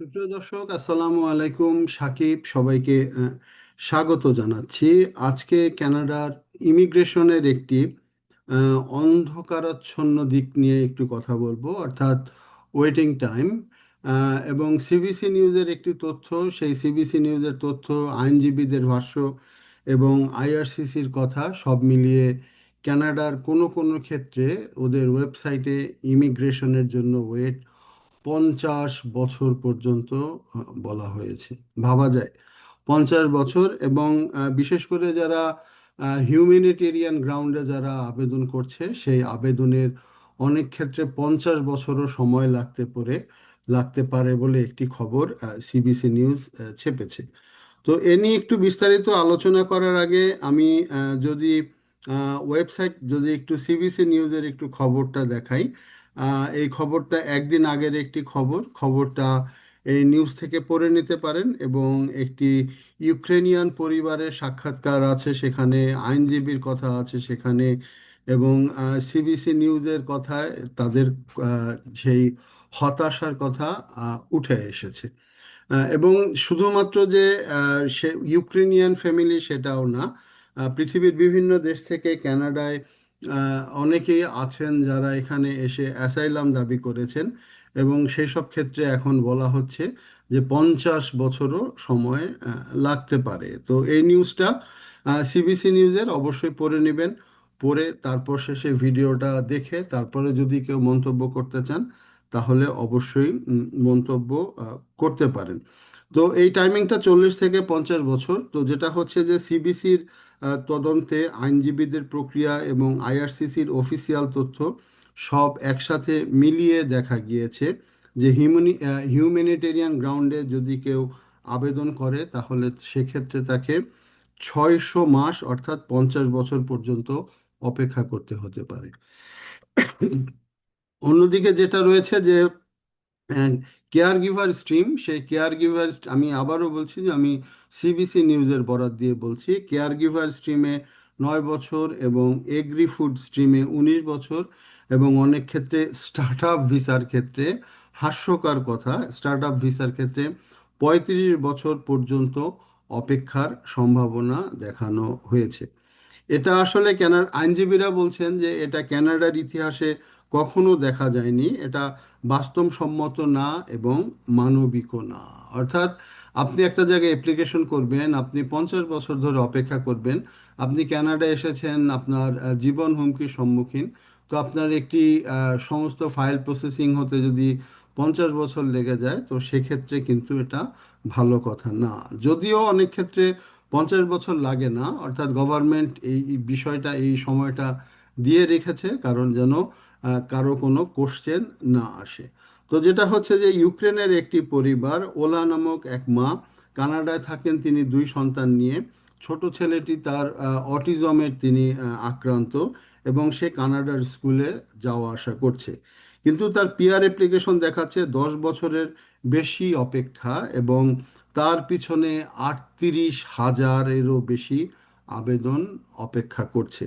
সুপ্রিয় দর্শক, আসসালামু আলাইকুম। সাকিব, সবাইকে স্বাগত জানাচ্ছি। আজকে কানাডার ইমিগ্রেশনের একটি অন্ধকারাচ্ছন্ন দিক নিয়ে একটু কথা বলব, অর্থাৎ ওয়েটিং টাইম। এবং সিবিসি নিউজের একটি তথ্য, সেই সিবিসি নিউজের তথ্য আইনজীবীদের ভাষ্য এবং আইআরসিসির কথা সব মিলিয়ে ক্যানাডার কোনো কোনো ক্ষেত্রে ওদের ওয়েবসাইটে ইমিগ্রেশনের জন্য ওয়েট পঞ্চাশ বছর পর্যন্ত বলা হয়েছে। ভাবা যায়। পঞ্চাশ বছর এবং বিশেষ করে যারা হিউম্যানিটেরিয়ান গ্রাউন্ডে যারা আবেদন করছে, সেই আবেদনের অনেক ক্ষেত্রে পঞ্চাশ বছরও সময় লাগতে পারে লাগতে পারে বলে একটি খবর সিবিসি নিউজ ছেপেছে। তো এ নিয়ে একটু বিস্তারিত আলোচনা করার আগে আমি যদি ওয়েবসাইট যদি একটু সিবিসি নিউজের একটু খবরটা দেখাই এই খবরটা একদিন আগের একটি খবর। খবরটা এই নিউজ থেকে পড়ে নিতে পারেন এবং একটি ইউক্রেনিয়ান পরিবারের সাক্ষাৎকার আছে, সেখানে আইনজীবীর কথা আছে সেখানে এবং সিবিসি নিউজের কথায় তাদের সেই হতাশার কথা উঠে এসেছে। এবং শুধুমাত্র যে সে ইউক্রেনিয়ান ফ্যামিলি সেটাও না পৃথিবীর বিভিন্ন দেশ থেকে কানাডায় অনেকেই আছেন যারা এখানে এসে অ্যাসাইলাম দাবি করেছেন এবং সেই সব ক্ষেত্রে এখন বলা হচ্ছে যে পঞ্চাশ বছরও সময় লাগতে পারে। তো এই নিউজটা সিবিসি নিউজের অবশ্যই পড়ে নেবেন, পড়ে তারপর শেষে ভিডিওটা দেখে তারপরে যদি কেউ মন্তব্য করতে চান তাহলে অবশ্যই মন্তব্য করতে পারেন। তো এই টাইমিংটা চল্লিশ থেকে পঞ্চাশ বছর। তো যেটা হচ্ছে যে সিবিসির তদন্তে আইনজীবীদের প্রক্রিয়া এবং আইআরসিসির অফিসিয়াল তথ্য সব একসাথে মিলিয়ে দেখা গিয়েছে যে হিউম্যানি হিউম্যানিটেরিয়ান গ্রাউন্ডে যদি কেউ আবেদন করে, তাহলে সেক্ষেত্রে তাকে ছয়শো মাস অর্থাৎ পঞ্চাশ বছর পর্যন্ত অপেক্ষা করতে হতে পারে। অন্যদিকে যেটা রয়েছে যে কেয়ার গিভার স্ট্রিম সেই কেয়ার গিভার আমি আবারও বলছি যে আমি সিবিসি নিউজের বরাত দিয়ে বলছি কেয়ার গিভার স্ট্রিমে নয় বছর এবং এগ্রি ফুড স্ট্রিমে উনিশ বছর এবং অনেক ক্ষেত্রে স্টার্ট আপ ভিসার ক্ষেত্রে হাস্যকর কথা স্টার্ট আপ ভিসার ক্ষেত্রে পঁয়ত্রিশ বছর পর্যন্ত অপেক্ষার সম্ভাবনা দেখানো হয়েছে। এটা আসলে কেনার, আইনজীবীরা বলছেন যে এটা কানাডার ইতিহাসে কখনো দেখা যায়নি। এটা বাস্তবসম্মত না এবং মানবিকও না। অর্থাৎ আপনি একটা জায়গায় অ্যাপ্লিকেশন করবেন, আপনি পঞ্চাশ বছর ধরে অপেক্ষা করবেন, আপনি ক্যানাডা এসেছেন, আপনার জীবন হুমকির সম্মুখীন। তো আপনার একটি সমস্ত ফাইল প্রসেসিং হতে যদি পঞ্চাশ বছর লেগে যায়, তো সেক্ষেত্রে কিন্তু এটা ভালো কথা না। যদিও অনেক ক্ষেত্রে পঞ্চাশ বছর লাগে না, অর্থাৎ গভর্নমেন্ট এই বিষয়টা, এই সময়টা দিয়ে রেখেছে, কারণ যেন কারও কোনো কোশ্চেন না আসে। তো যেটা হচ্ছে যে ইউক্রেনের একটি পরিবার, ওলা নামক এক মা, কানাডায় থাকেন তিনি দুই সন্তান নিয়ে। ছোট ছেলেটি তার অটিজমের তিনি আক্রান্ত এবং সে কানাডার স্কুলে যাওয়া আসা করছে। কিন্তু তার পিআর অ্যাপ্লিকেশন দেখাচ্ছে দশ বছরের বেশি অপেক্ষা এবং তার পিছনে আটত্রিশ হাজারেরও বেশি আবেদন অপেক্ষা করছে।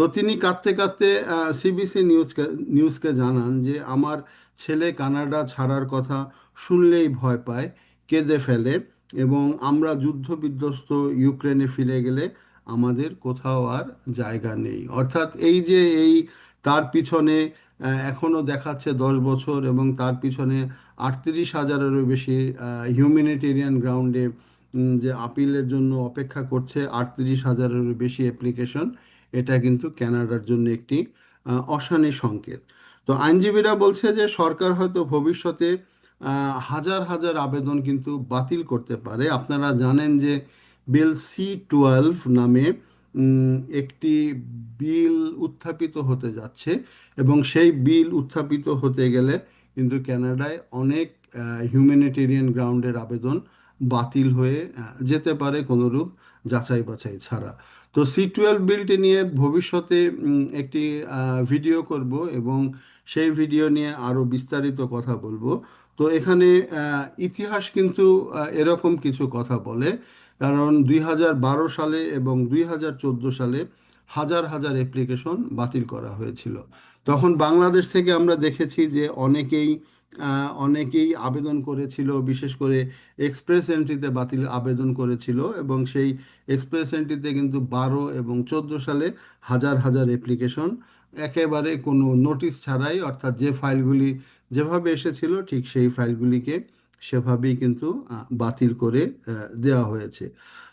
তো তিনি কাঁদতে কাঁদতে সিবিসি নিউজকে নিউজকে জানান যে আমার ছেলে কানাডা ছাড়ার কথা শুনলেই ভয় পায় কেঁদে ফেলে এবং আমরা যুদ্ধ বিধ্বস্ত ইউক্রেনে ফিরে গেলে আমাদের কোথাও আর জায়গা নেই। অর্থাৎ এই যে এই তার পিছনে আহ, এখনও দেখাচ্ছে দশ বছর এবং তার পিছনে আটত্রিশ হাজারেরও বেশি হিউম্যানিটেরিয়ান গ্রাউন্ডে যে আপিলের জন্য অপেক্ষা করছে আটত্রিশ হাজারেরও বেশি অ্যাপ্লিকেশন এটা কিন্তু কানাডার জন্য একটি অশানী সংকেত। তো আইনজীবীরা বলছে যে সরকার হয়তো ভবিষ্যতে হাজার হাজার আবেদন কিন্তু বাতিল করতে পারে। আপনারা জানেন যে বিল সি টুয়েলভ নামে একটি বিল উত্থাপিত হতে যাচ্ছে এবং সেই বিল উত্থাপিত হতে গেলে কিন্তু ক্যানাডায় অনেক হিউম্যানিটেরিয়ান গ্রাউন্ডের আবেদন বাতিল হয়ে যেতে পারে কোনোরূপ যাচাই বাছাই ছাড়া। তো সি টুয়েলভ বিলটি নিয়ে ভবিষ্যতে একটি ভিডিও করব এবং সেই ভিডিও নিয়ে আরও বিস্তারিত কথা বলব। তো এখানে ইতিহাস কিন্তু এরকম কিছু কথা বলে। কারণ দুই হাজার বারো সালে এবং দুই হাজার চোদ্দ সালে হাজার হাজার অ্যাপ্লিকেশন বাতিল করা হয়েছিল। তখন বাংলাদেশ থেকে আমরা দেখেছি যে অনেকেই অনেকেই আবেদন করেছিল, বিশেষ করে এক্সপ্রেস এন্ট্রিতে বাতিল আবেদন করেছিল এবং সেই এক্সপ্রেস এন্ট্রিতে কিন্তু বারো এবং চোদ্দ সালে হাজার হাজার অ্যাপ্লিকেশন একেবারে কোনো নোটিশ ছাড়াই, অর্থাৎ যে ফাইলগুলি যেভাবে এসেছিল, ঠিক সেই ফাইলগুলিকে সেভাবেই কিন্তু বাতিল করে দেওয়া হয়েছে।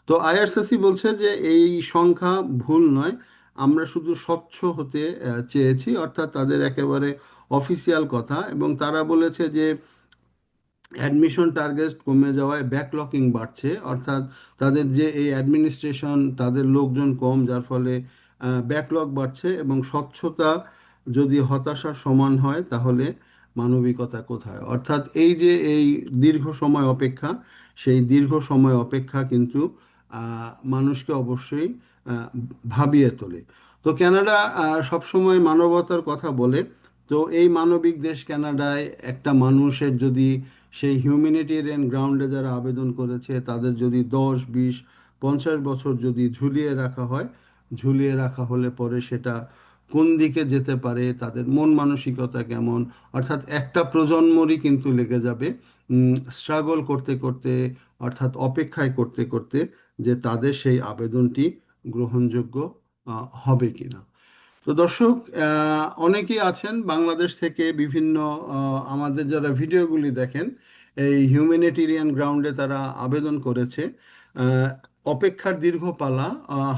তো আইআরসিসি বলছে যে এই সংখ্যা ভুল নয়, আমরা শুধু স্বচ্ছ হতে চেয়েছি, অর্থাৎ তাদের একেবারে অফিসিয়াল কথা এবং তারা বলেছে যে অ্যাডমিশন টার্গেট কমে যাওয়ায় ব্যাকলকিং বাড়ছে অর্থাৎ তাদের যে এই অ্যাডমিনিস্ট্রেশন তাদের লোকজন কম যার ফলে ব্যাকলগ বাড়ছে এবং স্বচ্ছতা যদি হতাশার সমান হয় তাহলে মানবিকতা কোথায়? অর্থাৎ এই যে এই দীর্ঘ সময় অপেক্ষা সেই দীর্ঘ সময় অপেক্ষা কিন্তু মানুষকে অবশ্যই ভাবিয়ে তোলে। তো আহ, সবসময় মানবতার কথা বলে। তো এই মানবিক দেশ কানাডায় একটা মানুষের যদি সেই হিউম্যানিটেরিয়ান গ্রাউন্ডে যারা আবেদন করেছে, তাদের যদি দশ, বিশ, পঞ্চাশ বছর যদি ঝুলিয়ে রাখা হয়, ঝুলিয়ে রাখা হলে পরে সেটা কোন দিকে যেতে পারে, তাদের মন মানসিকতা কেমন, অর্থাৎ একটা প্রজন্মরই কিন্তু লেগে যাবে স্ট্রাগল করতে করতে, অর্থাৎ অপেক্ষায় করতে করতে যে তাদের সেই আবেদনটি গ্রহণযোগ্য হবে কিনা। তো দর্শক অনেকেই আছেন বাংলাদেশ থেকে বিভিন্ন আমাদের যারা ভিডিওগুলি দেখেন, এই হিউম্যানিটেরিয়ান গ্রাউন্ডে তারা আবেদন করেছে। অপেক্ষার দীর্ঘ পালা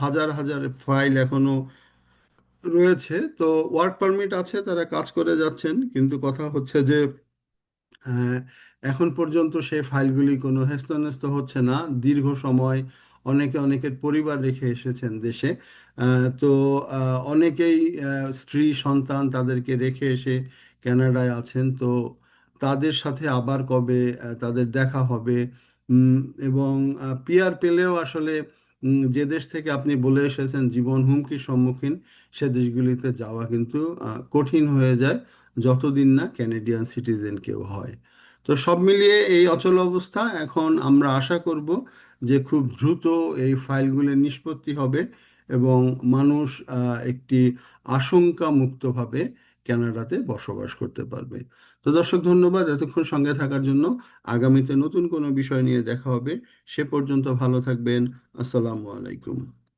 হাজার হাজার ফাইল এখনও রয়েছে। তো ওয়ার্ক পারমিট আছে, তারা কাজ করে যাচ্ছেন, কিন্তু কথা হচ্ছে যে এখন পর্যন্ত সেই ফাইলগুলি কোনো হেস্তনেস্ত হচ্ছে না। দীর্ঘ সময় অনেকে অনেকের পরিবার রেখে এসেছেন দেশে। তো অনেকেই স্ত্রী, সন্তান তাদেরকে রেখে এসে কানাডায় আছেন। তো, তাদের সাথে আবার কবে তাদের দেখা হবে? এবং পিআর পেলেও আসলে যে দেশ থেকে আপনি বলে এসেছেন জীবন হুমকির সম্মুখীন, সে দেশগুলিতে যাওয়া কিন্তু কঠিন হয়ে যায়, যতদিন না ক্যানেডিয়ান সিটিজেন কেউ হয়। তো সব মিলিয়ে এই অচল অবস্থা, এখন আমরা আশা করব যে খুব দ্রুত এই ফাইলগুলির নিষ্পত্তি হবে এবং মানুষ একটি আশঙ্কা মুক্তভাবে কানাডাতে বসবাস করতে পারবে। তো দর্শক, ধন্যবাদ এতক্ষণ সঙ্গে থাকার জন্য। আগামীতে নতুন কোনো বিষয় নিয়ে দেখা হবে। সে পর্যন্ত ভালো থাকবেন। আসসালামু আলাইকুম।